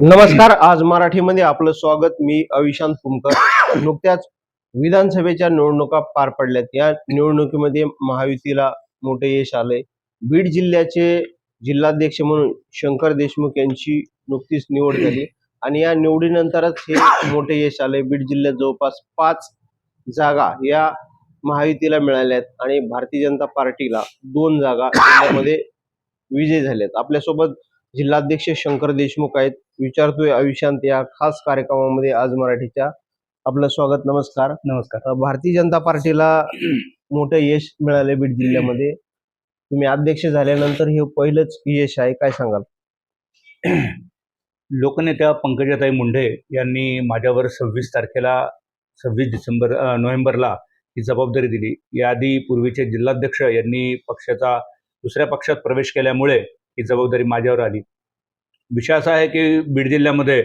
नमस्कार आज मराठीमध्ये आपलं स्वागत. मी अविशांत कुमकर नुकत्याच विधानसभेच्या निवडणुका पार पडल्यात. या निवडणुकीमध्ये महायुतीला मोठे यश आलंय. बीड जिल्ह्याचे जिल्हाध्यक्ष म्हणून शंकर देशमुख यांची नुकतीच निवड झाली. आणि या निवडीनंतरच हे मोठे यश आले बीड जिल्ह्यात जवळपास पाच जागा या महायुतीला मिळाल्या आहेत आणि भारतीय जनता पार्टीला दोन जागा जिल्ह्यामध्ये विजय झालेत आपल्यासोबत जिल्हाध्यक्ष शंकर देशमुख आहेत. विचारतोय आयुष्यांत या खास कार्यक्रमामध्ये आज मराठीच्या आपलं स्वागत नमस्कार. नमस्कार. अ, भारतीय जनता पार्टीला मोठं यश मिळाले बीड जिल्ह्यामध्ये. तुम्ही अध्यक्ष झाल्यानंतर हे पहिलंच यश आहे काय सांगाल? लोकनेत्या पंकजाताई मुंढे यांनी माझ्यावर सव्वीस तारखेला सव्वीस डिसेंबर अ, नोव्हेंबरला ही जबाबदारी दिली. याआधी पूर्वीचे जिल्हाध्यक्ष यांनी पक्षाचा दुसऱ्या पक्षात प्रवेश केल्यामुळे ही जबाबदारी माझ्यावर आली. विषय असा आहे की बीड जिल्ह्यामध्ये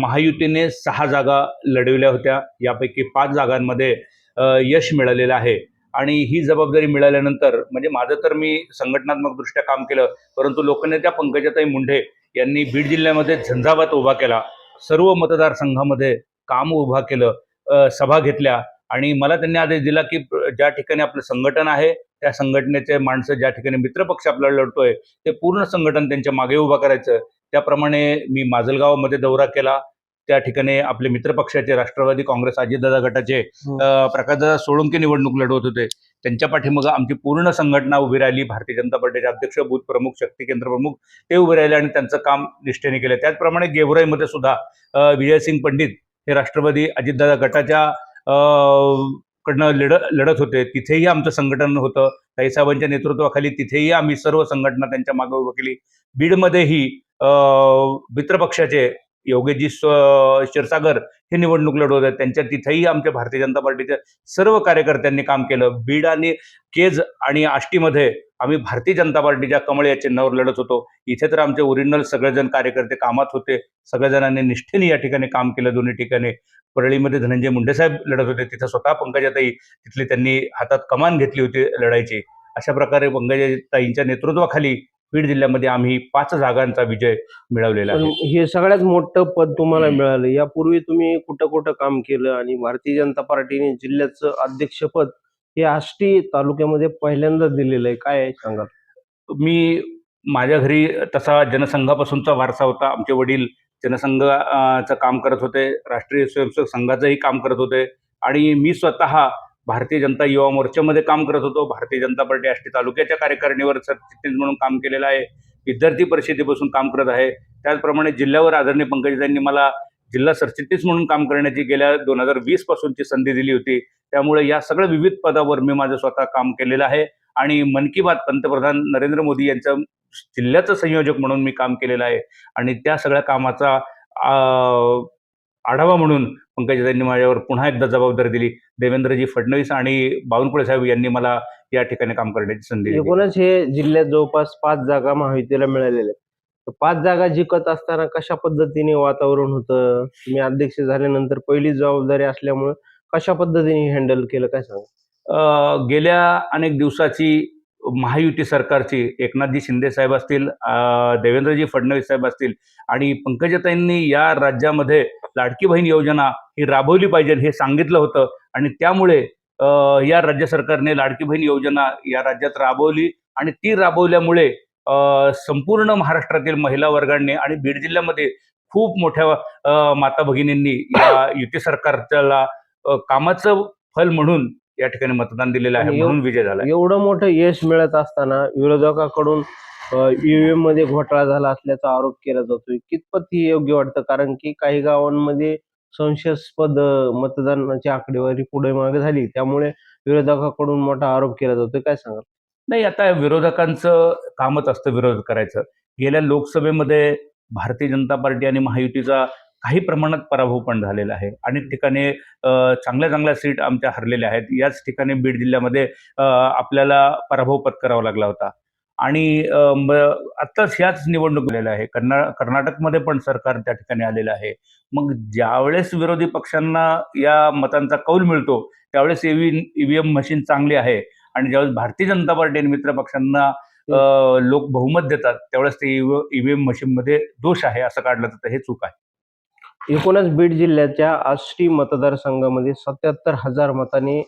महायुतीने सहा जागा लढविल्या होत्या. यापैकी पाच जागांमध्ये यश मिळालेलं आहे. आणि ही जबाबदारी मिळाल्यानंतर म्हणजे माझं तर मी संघटनात्मकदृष्ट्या काम केलं परंतु लोकनेत्या पंकजाताई मुंढे यांनी बीड जिल्ह्यामध्ये झंझावात उभा केला. सर्व मतदारसंघामध्ये काम उभा केलं सभा घेतल्या. आणि मला त्यांनी आदेश दिला की ज्या ठिकाणी आपलं संघटन आहे त्या संघटनेचे माणसं ज्या ठिकाणी मित्रपक्ष आपल्याला लढतोय ते पूर्ण संघटन त्यांच्या मागे उभा करायचं. त्याप्रमाणे मी माजलगावमध्ये दौरा केला. त्या ठिकाणी आपले मित्रपक्षाचे राष्ट्रवादी काँग्रेस अजितदादा गटाचे अ, प्रकाशदादा सोळंके निवडणूक लढवत होते. त्यांच्या पाठीमागं आमची पूर्ण संघटना उभी राहिली. भारतीय जनता पार्टीचे अध्यक्ष बूथ प्रमुख शक्ती केंद्र प्रमुख ते उभे राहिले आणि त्यांचं काम निष्ठेने केलं. त्याचप्रमाणे गेवराईमध्ये सुद्धा विजयसिंग पंडित हे राष्ट्रवादी अजितदादा गटाच्या कडनं लढ लढत होते. तिथेही आमचं संघटन होतं. ताईसाहेबांच्या नेतृत्वाखाली तिथेही आम्ही सर्व संघटना त्यांच्या मागे उभं केली. बीडमध्येही मित्रपक्षाचे योगेशजी स्व- क्षीरसागर हे निवडणूक लढवत आहेत त्यांच्या तिथेही आमच्या भारतीय जनता पार्टीच्या सर्व कार्यकर्त्यांनी काम केलं. बीड आणि केज आणि आष्टीमध्ये आम्ही भारतीय जनता पार्टीच्या कमळ या चिन्हावर लढत होतो. इथे तर आमचे ओरिजिनल सगळेजण कार्यकर्ते कामात होते. सगळ्याजणांनी निष्ठेने या ठिकाणी काम केलं दोन्ही ठिकाणी. परळीमध्ये धनंजय मुंडेसाहेब लढत होते. तिथं स्वतः पंकजाताई तिथली त्यांनी हातात कमान घेतली होती लढायची. अशा प्रकारे पंकजाताईंच्या नेतृत्वाखाली बीड जिल्ह्यामध्ये आम्ही पाच जागांचा विजय मिळवलेला आहे. हे सगळ्यात मोठं पद तुम्हाला मिळालं. यापूर्वी तुम्ही कुठं कुठं काम केलं आणि भारतीय जनता पार्टीने जिल्ह्याचं अध्यक्षपद हे आष्टी तालुक्यामध्ये पहिल्यांदा दिलेलं आहे. काय सांगाल? मी माझ्या घरी तसा जनसंघापासूनचा वारसा होता. आमचे वडील जनसंघाचं चं काम करत होते. राष्ट्रीय स्वयंसेवक संघाचंही काम करत होते. आणि मी स्वतः भारतीय जनता युवा मोर्चामध्ये काम करत होतो. भारतीय जनता पार्टी आष्टी तालुक्याच्या कार्यकारिणीवर सरचिटणीस म्हणून काम केलेलं आहे. विद्यार्थी परिषदेपासून काम करत आहे. त्याचप्रमाणे जिल्ह्यावर आदरणीय पंकजांनी मला जिल्हा सरचिटणीस म्हणून काम करण्याची गेल्या दोन हजार वीसपासूनची संधी दिली होती. त्यामुळे या सगळ्या विविध पदावर मी माझं स्वतः काम केलेलं आहे. आणि मन की बात पंतप्रधान नरेंद्र मोदी यांचं जिल्ह्याचं संयोजक म्हणून मी काम केलेलं आहे. आणि त्या सगळ्या कामाचा आढावा म्हणून पंकजाताईंनी माझ्यावर पुन्हा एकदा जबाबदारी दिली. देवेंद्रजी फडणवीस आणि बावनकुळे साहेब यांनी मला या ठिकाणी काम करण्याची संधी एकूणच हे जिल्ह्यात जवळपास पाच जागा महायुतीला मिळालेल्या आहेत. पाच जागा जिंकत असताना कशा पद्धतीने वातावरण होतं? तुम्ही अध्यक्ष झाल्यानंतर पहिली जबाबदारी असल्यामुळे कशा पद्धतीने हँडल केलं? काय सांगा गेल्या अनेक दिवसाची महायुती सरकारची एकनाथजी शिंदे साहेब असतील देवेंद्रजी फडणवीस साहेब असतील आणि पंकजाताईंनी या राज्यामध्ये लाडकी बहीण योजना ही राबवली पाहिजे हे सांगितलं होतं आणि त्यामुळे या राज्य सरकारने लाडकी बहीण योजना या राज्यात राबवली आणि ती राबवल्यामुळे संपूर्ण महाराष्ट्रातील महिला वर्गांनी आणि बीड जिल्ह्यामध्ये खूप मोठ्या माता भगिनींनी या युती सरकारच्याला कामाचं फल म्हणून या ठिकाणी मतदान दिलेलं आहे आणि म्हणून विजय झाला एवढं मोठं यश मिळत असताना विरोधकाकडून ईव्हीएममध्ये घोटाळा झाला असल्याचा आरोप केला जातोय. कितपत ही योग्य वाटतं? कारण की काही गावांमध्ये संशयास्पद अ, मतदानाची आकडेवारी पुढे मागे झाली. त्यामुळे विरोधकाकडून मोठा आरोप केला जातोय. काय सांगाल? नाही आता विरोधकांचं कामच असतं विरोध करायचं. गेल्या लोकसभेमध्ये भारतीय जनता पार्टी आणि महायुतीचा काही प्रमाणात पराभव पण झालेला आहे. अनेक ठिकाणी चांगल्या चांगल्या सीट आमच्या हरलेल्या आहेत. याच ठिकाणी बीड जिल्ह्यामध्ये आपल्याला पराभव पत्करावा लागला होता. आणि आत्ताच ह्याच निवडणूक झालेल्या आहे. कर्ना कर्नाटकमध्ये पण सरकार त्या ठिकाणी आलेलं आहे. मग ज्यावेळेस विरोधी पक्षांना या मतांचा कौल मिळतो त्यावेळेस ईव्ही ईव्हीएम मशीन चांगली आहे. आणि ज्यावेळेस भारतीय जनता पार्टी आणि मित्र पक्षांना लोक बहुमत देतात त्यावेळेस ते ईव्हीएम मशीन मध्ये दोष आहे असं काढलं जातं हे चूक आहे. एकूणच बीड जिल्ह्याच्या आष्टी मतदारसंघामध्ये सत्याहत्तर हजार मताने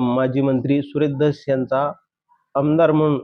माजी मंत्री सुरेश दस यांचा आमदार म्हणून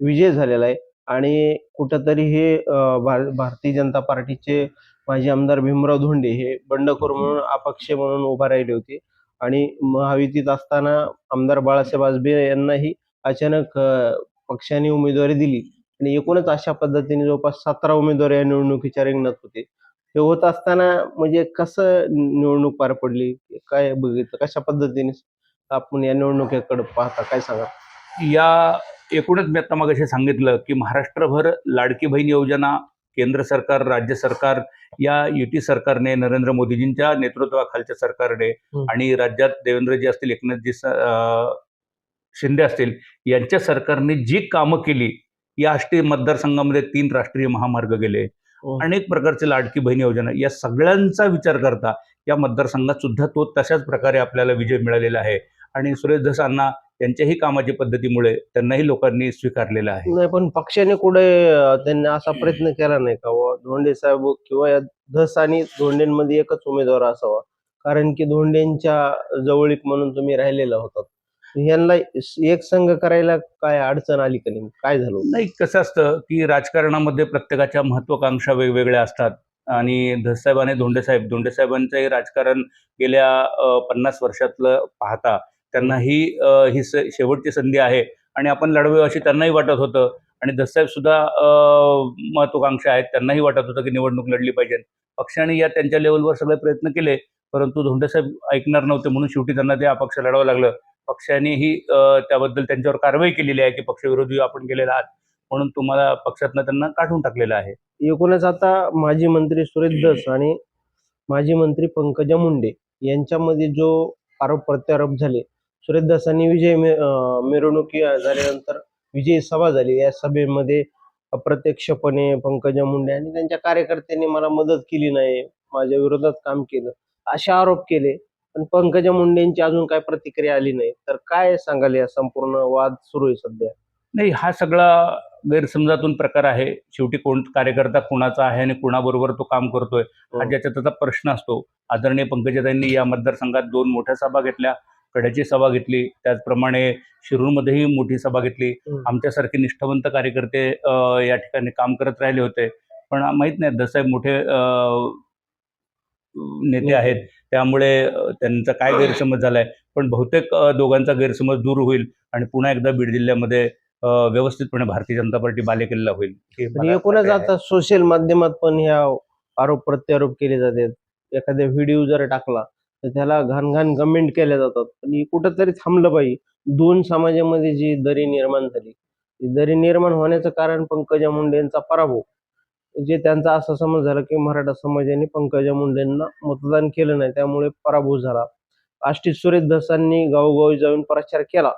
विजय झालेला आहे. आणि कुठंतरी हे भार- भारतीय जनता पार्टीचे माजी आमदार भीमराव धोंडे हे बंडखोर म्हणून अपक्ष म्हणून उभा राहिले होते. आणि महायुतीत असताना आमदार बाळासाहेब आजबे यांनाही अचानक पक्षाने उमेदवारी दिली. आणि एकूणच अशा पद्धतीने जवळपास सतरा उमेदवार या निवडणुकीच्या रिंगणात होते. हे होत असताना म्हणजे कसं निवडणूक पार पडली काय बघितलं कशा पद्धतीने आपण या निवडणुकीकडे पाहता काय सांगा या एकूणच मी आता मग सांगितलं की महाराष्ट्रभर लाडकी बहीण योजना केंद्र सरकार राज्य सरकार या युती सरकारने नरेंद्र मोदीजींच्या नेतृत्वाखालच्या सरकारने. आणि राज्यात देवेंद्रजी असतील एकनाथजी शिंदे असतील यांच्या सरकारने जी कामं केली या आष्टी मतदारसंघामध्ये तीन राष्ट्रीय महामार्ग गेले. अनेक प्रकारचे लाडकी बहीण योजना या सगळ्यांचा विचार करता या मतदारसंघात सुद्धा तो तशाच प्रकारे आपल्याला विजय मिळालेला आहे. आणि सुरेश धस अण्णा यांच्याही कामाच्या पद्धतीमुळे त्यांनाही लोकांनी स्वीकारलेलं आहे. नाही पण पक्षाने कुठे त्यांनी असा प्रयत्न केला नाही का धोंडे साहेब किंवा या धस आणि धोंडेंमध्ये एकच उमेदवार असावा. कारण की धोंडेंच्या जवळीक म्हणून तुम्ही राहिलेला होता यांना एक संघ करायला काय अडचण आली का नाही काय झालं नाही कसं असतं की राजकारणामध्ये प्रत्येकाच्या महत्वाकांक्षा वेगवेगळ्या असतात. आणि धससाहेबाने धोंडेसाहेब धोंडेसाहेबांचंही राजकारण गेल्या पन्नास वर्षातलं पाहता त्यांनाही ही ही स- शेवटची संधी आहे. आणि आपण लढवे अशी त्यांनाही वाटत होतं. आणि धससाहेब सुद्धा महत्वाकांक्षा आहेत त्यांनाही वाटत होतं की निवडणूक लढली पाहिजे. पक्षाने या त्यांच्या लेवलवर सगळे प्रयत्न केले परंतु धोंडेसाहेब ऐकणार नव्हते म्हणून शेवटी त्यांना ते अपक्ष लढावं लागलं. पक्षानेही त्याबद्दल त्यांच्यावर कारवाई केलेली आहे की पक्षविरोधी आपण गेलेला आहात म्हणून तुम्हाला पक्षातनं त्यांना काढून टाकलेलं आहे. एकूणच आता माजी मंत्री सुरेश धस आणि माजी मंत्री पंकजा मुंडे यांच्यामध्ये जो आरोप प्रत्यारोप झाले सुरेश धसांनी विजय मिरवणुकी झाल्यानंतर विजयी सभा झाली. या सभेमध्ये अप्रत्यक्षपणे पंकजा मुंडे आणि त्यांच्या कार्यकर्त्यांनी मला मदत केली नाही माझ्या विरोधात काम केलं असे आरोप केले. पण पंकजा मुंडेंची अजून काय प्रतिक्रिया आली नाही. तर काय सांगाल या संपूर्ण वाद सुरू आहे सध्या? नाही हा सगळा गैरसमजातून प्रकार आहे. शेवटी कोण कार्यकर्ता कुणाचा आहे आणि कुणाबरोबर तो काम करतोय हा ज्याचा त्याचा प्रश्न असतो. आदरणीय पंकजाताईंनी या मतदारसंघात दोन मोठ्या सभा घेतल्या. कड्याची सभा घेतली. त्याचप्रमाणे शिरूरमध्येही मोठी सभा घेतली. आमच्यासारखे निष्ठावंत कार्यकर्ते या ठिकाणी काम करत राहिले होते. पण माहीत नाही दसाहेब मोठे नेते आहेत. त्यामुळे त्यांचा काय गैरसमज झालाय? पण बहुतेक दोघांचा गैरसमज दूर होईल आणि पुन्हा एकदा बीड जिल्ह्यामध्ये व्यवस्थितपणे भारतीय जनता पार्टी बालेकिल्ला होईल. हे एकूणच. आता सोशल माध्यमात पण ह्या आरोप प्रत्यारोप केले जातात. एखाद्या व्हिडिओ जर टाकला तर त्याला घाण घाण कमेंट केल्या जातात. आणि कुठंतरी थांबलं पाहिजे. दोन समाजामध्ये जी दरी निर्माण झाली ती दरी निर्माण होण्याचं कारण पंकजा मुंडे यांचा पराभव. जे त्यांचा असा समज झाला की मराठा समाजाने पंकजा मुंडेंना मतदान केलं नाही त्यामुळे पराभूत झाला. आष्टी सुरेश धसांनी गावोगावी जाऊन प्रचार केला.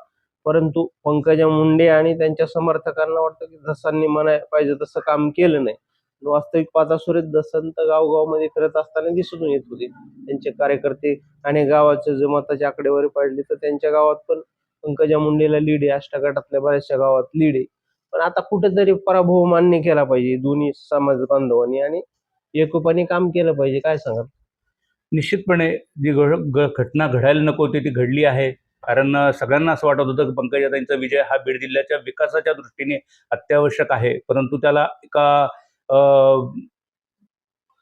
परंतु पंकजा मुंडे आणि त्यांच्या समर्थकांना वाटतं की धसांनी म्हणाय पाहिजे तसं काम केलं नाही. वास्तविक पाहता सुरेश दसंत गावगावमध्ये फिरत असताना दिसून येत होते. त्यांचे कार्यकर्ते आणि गावाचे जर मताची आकडेवारी पाडली तर त्यांच्या गावात पण पंकजा मुंडेला लीड आहे. अष्टा गटातल्या बऱ्याचशा गावात लीड आहे. पण आता कुठेतरी पराभव मान्य केला पाहिजे. दोन्ही समाज बांधवांनी आणि एकोपाने काम केलं पाहिजे. काय सांगाल? निश्चितपणे जी घड- घटना घडायला नको होती ती घडली आहे. कारण सगळ्यांना असं वाटत होतं की पंकजाताईंचा विजय हा बीड जिल्ह्याच्या विकासाच्या दृष्टीने अत्यावश्यक आहे. परंतु त्याला एका अं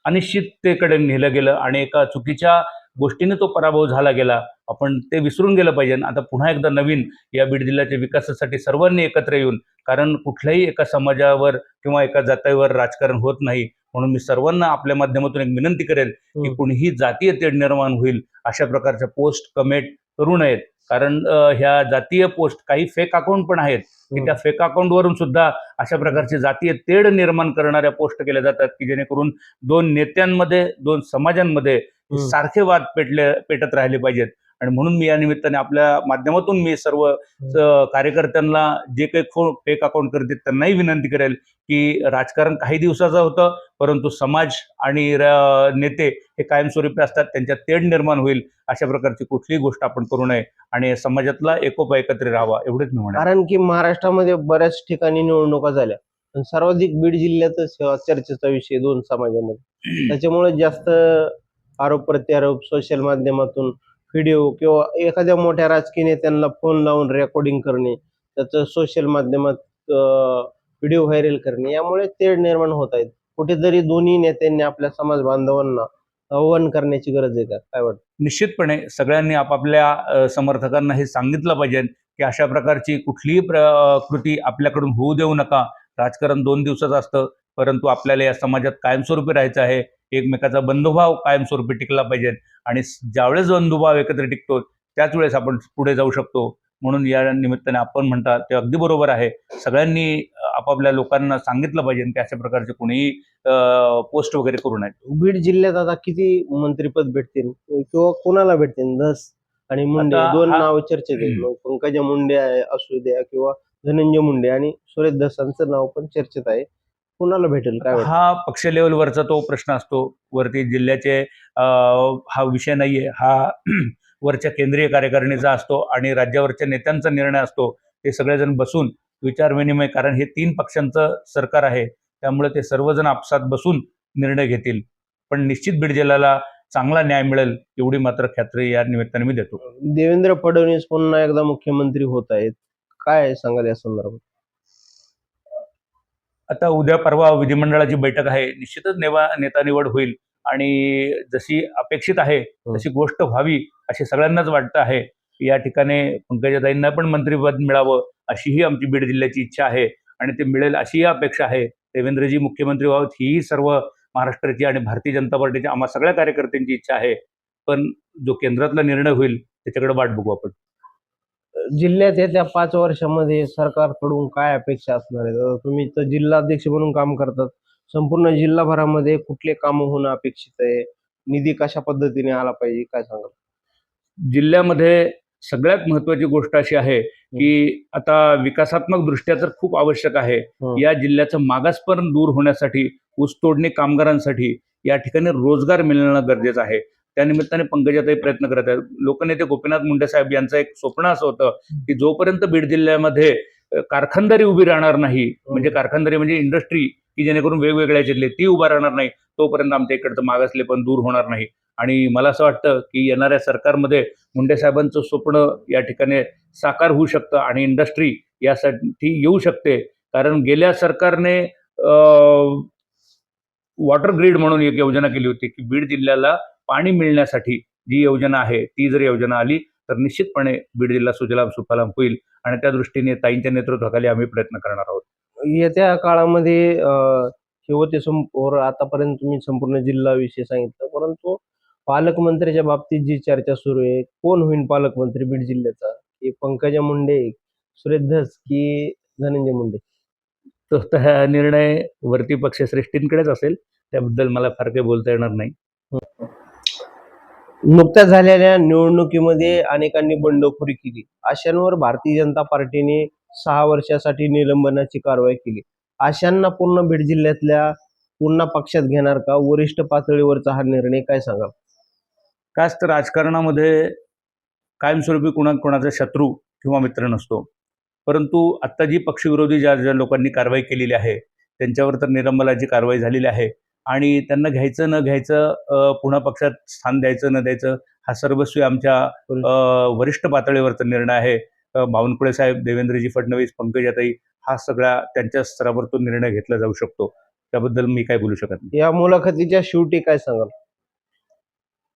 अनिश्चिततेकडे नेलं गेलं आणि एका चुकीच्या गोष्टीने तो पराभव झाला गेला आपण ते विसरून गेलं पाहिजे आता पुन्हा एकदा नवीन या बीड जिल्ह्याच्या विकासासाठी सर्वांनी एकत्र येऊन कारण कुठल्याही एका समाजावर किंवा एका जातीवर राजकारण होत नाही म्हणून मी सर्वांना आपल्या माध्यमातून एक विनंती करेल की. कुणीही जातीय तेढ निर्माण होईल अशा प्रकारच्या पोस्ट कमेंट करू नयेत कारण ह्या जातीय पोस्ट काही फेक अकाउंट पण आहेत की त्या फेक अकाउंटवरून सुद्धा अशा प्रकारचे जातीय तेढ निर्माण करणाऱ्या पोस्ट केल्या जातात की जेणेकरून दोन नेत्यांमध्ये दोन समाजांमध्ये. सारखे वाद पेटले पेटत राहिले पाहिजेत. आणि म्हणून मी या निमित्ताने आपल्या माध्यमातून मी सर्व कार्यकर्त्यांना जे काही फो फेक अकाउंट करतील त्यांनाही विनंती करेल की राजकारण काही दिवसाचं होतं परंतु समाज आणि नेते हे कायमस्वरूपी असतात त्यांच्यात तेढ निर्माण होईल अशा प्रकारची कुठलीही गोष्ट आपण करू नये आणि समाजातला एकोपा एकत्र राहावा एवढेच मी म्हणेन. कारण की महाराष्ट्रामध्ये बऱ्याच ठिकाणी निवडणुका झाल्या. पण सर्वाधिक बीड जिल्ह्यातच चर्चेचा विषय दोन समाजामध्ये. त्याच्यामुळे जास्त आरोप प्रत्यारोप सोशल माध्यमातून व्हिडिओ किंवा एखाद्या मोठ्या राजकीय नेत्यांना फोन लावून रेकॉर्डिंग करणे त्याचं सोशल माध्यमात व्हिडिओ व्हायरल करणे यामुळे तेढ निर्माण होत आहेत. कुठेतरी दोन्ही नेत्यांनी आपल्या समाज बांधवांना आव्हान करण्याची गरज आहे का? काय वाटतं? निश्चितपणे सगळ्यांनी आपापल्या समर्थकांना हे सांगितलं पाहिजे की अशा प्रकारची कुठलीही प्र कृती आपल्याकडून होऊ देऊ नका. राजकारण दोन दिवसाचं असतं परंतु आपल्याला या समाजात कायमस्वरूपी राहायचं आहे. एकमेकाचा बंधुभाव कायमस्वरूपी टिकला पाहिजे आणि ज्यावेळेस बंधुभाव एकत्र टिकतो त्याच वेळेस आपण पुढे जाऊ शकतो. म्हणून या निमित्ताने आपण म्हणतात ते अगदी बरोबर आहे. सगळ्यांनी आपापल्या लोकांना सांगितलं पाहिजे की अशा प्रकारचे कोणीही पोस्ट वगैरे करू नये. बीड जिल्ह्यात आता किती मंत्रीपद भेटतील? किंवा कोणाला भेटतील? धस आणि मुंडे दोन नाव चर्चेत आहेत. पंकजा मुंडे आहे असू द्या किंवा धनंजय मुंडे आणि सुरेश धसांचं नाव पण चर्चेत आहे. कोणाला भेटेल? काय हा पक्ष लेवलवरचा तो प्रश्न असतो. वरती जिल्ह्याचे हा विषय नाहीये. हा वरच्या केंद्रीय कार्यकारिणीचा असतो आणि राज्यावरच्या नेत्यांचा निर्णय असतो. ते सगळेजण बसून विचार विनिमय कारण हे तीन पक्षांचं सरकार आहे. त्यामुळे ते सर्वजण आपसात बसून निर्णय घेतील. पण निश्चित बीड जिल्ह्याला चांगला न्याय मिळेल एवढी मात्र खात्री या निमित्ताने मी देतो. देवेंद्र फडणवीस पुन्हा एकदा मुख्यमंत्री होत आहेत. काय सांगाल या संदर्भात? आता उद्या परवा विधिमंडळाची बैठक आहे. निश्चितच नेवा नेता निवड होईल. आणि जशी अपेक्षित आहे तशी गोष्ट व्हावी अशी सगळ्यांनाच वाटतं आहे. या ठिकाणी पंकजाताईंना पण मंत्रीपद मिळावं अशीही आमची बीड जिल्ह्याची इच्छा आहे. आणि ते मिळेल अशीही अपेक्षा आहे. देवेंद्रजी मुख्यमंत्री व्हावेत हीही सर्व महाराष्ट्राची आणि भारतीय जनता पार्टीची आम्हा सगळ्या कार्यकर्त्यांची इच्छा आहे. पण जो केंद्रातला निर्णय होईल त्याच्याकडे वाट बघू आपण. जिल्ह्यात येत्या पाच वर्षामध्ये सरकारकडून काय अपेक्षा असणार आता तुम्ही तर जिल्हाध्यक्ष म्हणून काम करतात. संपूर्ण जिल्हाभरामध्ये कुठले कामं होणं अपेक्षित आहे? निधी कशा पद्धतीने आला पाहिजे? काय सांगाल? जिल्ह्यामध्ये सगळ्यात महत्वाची गोष्ट अशी आहे की आता विकासात्मक दृष्ट्या तर खूप आवश्यक आहे. या जिल्ह्याचं मागासपण दूर होण्यासाठी ऊसतोडणी कामगारांसाठी या ठिकाणी रोजगार मिळणं गरजेचं आहे. त्यानिमित्ताने पंकजाताई प्रयत्न करत आहेत. लोकनेते गोपीनाथ मुंडे साहेब यांचं एक स्वप्न असं होतं की जोपर्यंत बीड जिल्ह्यामध्ये कारखानदारी उभी राहणार नाही म्हणजे कारखानदारी म्हणजे इंडस्ट्री की जेणेकरून वेगवेगळ्या जिल्हे ती उभा राहणार नाही तोपर्यंत आमच्या इकडचं मागासले पण दूर होणार नाही. आणि मला असं वाटतं की येणाऱ्या सरकारमध्ये मुंडे साहेबांचं स्वप्न या ठिकाणी साकार होऊ शकतं आणि इंडस्ट्री यासाठी येऊ शकते. कारण गेल्या सरकारने वॉटर ग्रीड म्हणून एक योजना केली होती की बीड जिल्ह्याला पाणी मिळण्यासाठी जी योजना आहे ती जर योजना आली तर निश्चितपणे बीड जिल्हा सुजलाम सुफलाम होईल आणि त्या दृष्टीने ताईंच्या नेतृत्वाखाली आम्ही प्रयत्न करणार आहोत. येत्या काळामध्ये होते संपूर आतापर्यंत तुम्ही संपूर्ण जिल्हा विषय सांगितलं परंतु पालकमंत्र्याच्या बाबतीत जी चर्चा सुरू आहे कोण होईल पालकमंत्री बीड जिल्ह्याचा? की पंकजा मुंडे सुरेश धस की धनंजय मुंडे? तो हा निर्णय वरती पक्षश्रेष्ठींकडेच असेल त्याबद्दल मला फार काही बोलता येणार नाही. नुकत्याच झालेल्या निवडणुकीमध्ये अनेकांनी बंडखोरी केली. अशांवर भारतीय जनता पार्टीने सहा वर्षासाठी निलंबनाची कारवाई केली. अशांना पूर्ण बीड जिल्ह्यातल्या पुन्हा पक्षात घेणार का? वरिष्ठ पातळीवरचा हा निर्णय काय सांगा काच तर राजकारणामध्ये कायमस्वरूपी कुणा कोणाचा शत्रू किंवा मित्र नसतो. परंतु आत्ता जी पक्षविरोधी ज्या ज्या लोकांनी कारवाई केलेली आहे त्यांच्यावर तर निलंबनाची कारवाई झालेली आहे. आणि त्यांना घ्यायचं न घ्यायचं पुन्हा पक्षात स्थान द्यायचं न द्यायचं हा सर्वस्वी आमच्या वरिष्ठ पातळीवरचा निर्णय आहे. बावनकुळे साहेब देवेंद्रजी फडणवीस पंकजाताई हा सगळा त्यांच्या स्तरावर तो निर्णय घेतला जाऊ शकतो. त्याबद्दल मी काय बोलू शकत नाही. या मुलाखतीच्या शेवटी काय सांगाल?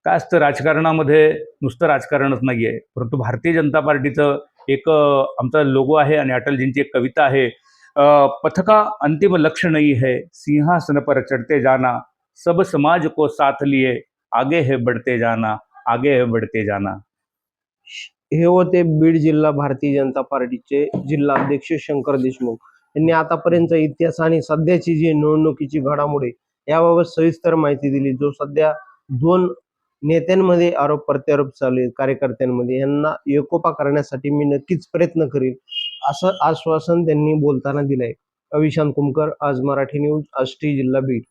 काय असतं राजकारणामध्ये नुसतं राजकारणच नाही आहे परंतु भारतीय जनता पार्टीचं एक आमचा लोगो आहे आणि अटलजींची एक कविता आहे. पथ पथका अंतिम लक्ष्य नाही है सिंहासन पर चढ़ते जाना सब समाज को साथ लिए आगे है बढ़ते जाना आगे है बढ़ते जाना। हे होते बीड जिल्हा भारतीय जनता पार्टीचे जिल्हा अध्यक्ष शंकर देशमुख. यांनी आतापर्यंत इतिहास आणि सध्याची जी निवडणुकीची घडामोडी याबाबत सविस्तर माहिती दिली. जो सध्या दोन नेत्यांमध्ये आरोप प्रत्यारोप चालू आहेत कार्यकर्त्यांमध्ये यांना एकोपा करण्यासाठी मी नक्कीच प्रयत्न करेल असं आश्वासन त्यांनी बोलताना दिलंय. अविशांत कुमकर आज मराठी न्यूज आष्टी जिल्हा बीड.